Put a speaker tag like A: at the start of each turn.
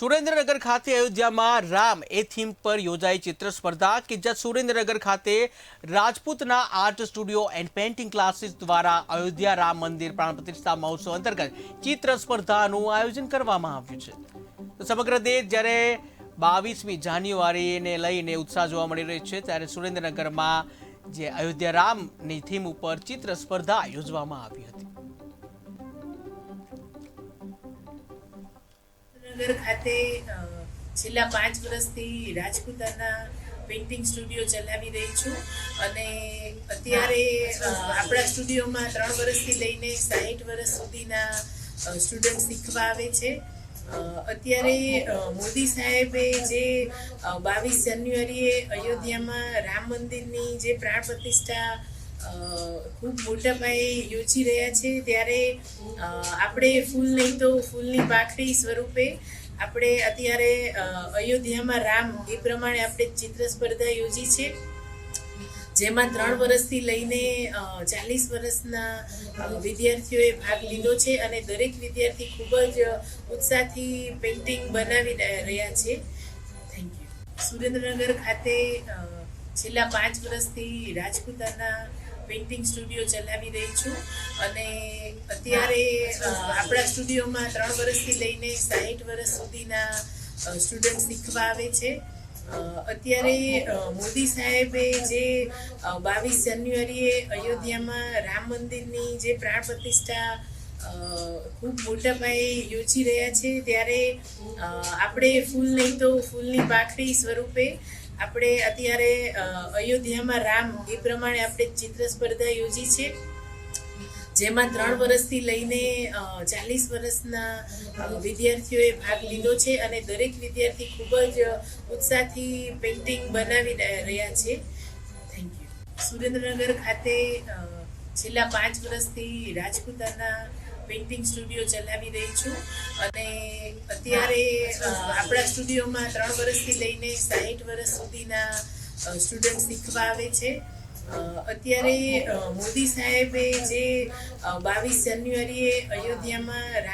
A: સુરેન્દ્રનગર ખાતે અયોધ્યામાં રામ એ થીમ પર યોજાઈ ચિત્ર સ્પર્ધા કે જ્યાં સુરેન્દ્રનગર ખાતે રાજપૂતના art studio and painting classes દ્વારા અયોધ્યા રામ મંદિર પ્રાણ પ્રતિષ્ઠા મહોત્સવ અંતર્ગત ચિત્ર સ્પર્ધાનું આયોજન કરવામાં આવ્યું છે. તો સમગ્ર દેશ જ્યારે બાવીસમી જાન્યુઆરીને લઈને ઉત્સાહ જોવા મળી રહ્યો છે, ત્યારે સુરેન્દ્રનગરમાં જે અયોધ્યા રામની થીમ ઉપર ચિત્ર સ્પર્ધા યોજવામાં આવી હતી.
B: નગર ખાતે છેલ્લા પાંચ વર્ષથી રાજપૂતાના પેઇન્ટિંગ સ્ટુડિયો ચલાવી રહી છું. અને અત્યારે આપણા સ્ટુડિયોમાં ત્રણ વર્ષથી લઈને સાહીઠ વર્ષ સુધીના સ્ટુડન્ટ શીખવા આવે છે. અત્યારે મોદી સાહેબે જે બાવીસ જાન્યુઆરીએ અયોધ્યામાં રામ મંદિરની જે પ્રાણ પ્રતિષ્ઠા ખૂબ મોટા પાયે યોજી રહ્યા છે. ત્યારે આપણે ફૂલ નહીં તો ફૂલની પાખડી સ્વરૂપે આપણે અત્યારે અયોધ્યામાં રામ એ પ્રમાણે આપણે ચિત્ર સ્પર્ધા યોજી છે. જેમાં ત્રણ વર્ષથી લઈને ચાલીસ વર્ષના વિદ્યાર્થીઓએ ભાગ લીધો છે અને દરેક વિદ્યાર્થી ખૂબ જ ઉત્સાહથી પેઇન્ટિંગ બનાવી રહ્યા છે. થેન્ક યુ સુરેન્દ્રનગર ખાતે છેલ્લા પાંચ વર્ષથી રાજપૂતાના પેઇન્ટિંગ સ્ટુડિયો ચલાવી રહી છું અને અત્યારે આપણા સ્ટુડિયોમાં ત્રણ વર્ષથી લઈને સાહીઠ વર્ષ સુધીના સ્ટુડન્ટ શીખવા આવે છે. અત્યારે મોદી સાહેબે જે બાવીસ જાન્યુઆરીએ અયોધ્યામાં રામ મંદિરની જે પ્રાણ પ્રતિષ્ઠા ખૂબ મોટા પાયે યોજી રહ્યા છે, ત્યારે આપણે ફૂલ નહીં તો ફૂલની પાખડી સ્વરૂપે આપણે અત્યારે અયોધ્યામાં રામ, એ પ્રમાણે આપણે ચિત્ર સ્પર્ધા યોજી છે. જેમાં ત્રણ વર્ષથી લઈને ચાલીસ વર્ષના વિદ્યાર્થીઓએ ભાગ લીધો છે અને દરેક વિદ્યાર્થી ખૂબ જ ઉત્સાહથી પેઇન્ટિંગ બનાવી રહ્યા છે. થેન્ક યુ સુરેન્દ્રનગર ખાતે છેલ્લા પાંચ વર્ષથી રાજપૂતાના પેઇન્ટિંગ સ્ટુડિયો ચલાવી રહી છું અને અત્યારે આપણા સ્ટુડિયોમાં ત્રણ વર્ષથી લઈને સાહીઠ વર્ષ સુધીના સ્ટુડન્ટ શીખવા આવે છે. અત્યારે મોદી સાહેબે જે બાવીસ જાન્યુઆરીએ અયોધ્યામાં